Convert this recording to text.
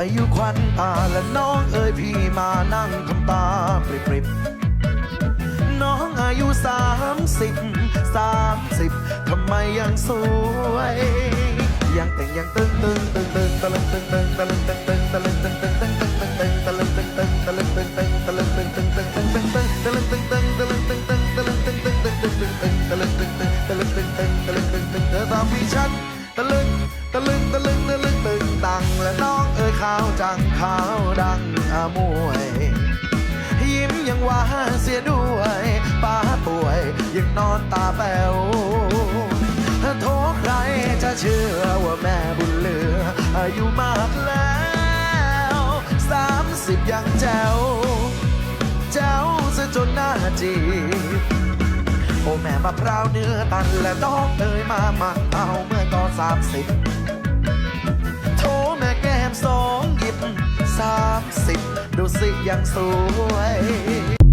อายุควันตาและน้องเอ๋ยพี่มานั่งทำตาปริบๆน้องอายุสามสิบสามสิบทำไมยังสวย ยังแต่งยังตึงตึงตึงตึงตะลึงตึงตึงตะลึงตึงตึงตะลึงตึงตึงตึงตึงตึงตึงตะลึงตึงตึงตะลึงตึงตึงตะลึงตึงตึงตึงตึงตึงตึงตะลึงตึงตึงตะลึงตึงตึงตะลึงตึงตึงตึงตึงตึงตึงตะลึงตึงตึงตะลึงตึงตึงตะลึงตึงตึงเธอทำให้ฉันตะลึงตะลึงตะลึงตะลึงตึงตังและน้อง ขาวจังขาวดังอามวย ยิ้มยังหวานเสียด้วยป้าป่วยยังนอนตาแป๋วโทษใครจะเชื่อว่าแม่บุญเหลือ อายุมากแล้วสามสิบยังแจ๋วแจ๋วซะจนหน้าจีโอ้แม่มะพร้าวเนื้อตันและน้องเอ๋ยมามันเอาเมื่อตอนสามสิบ ดูสิยังสวย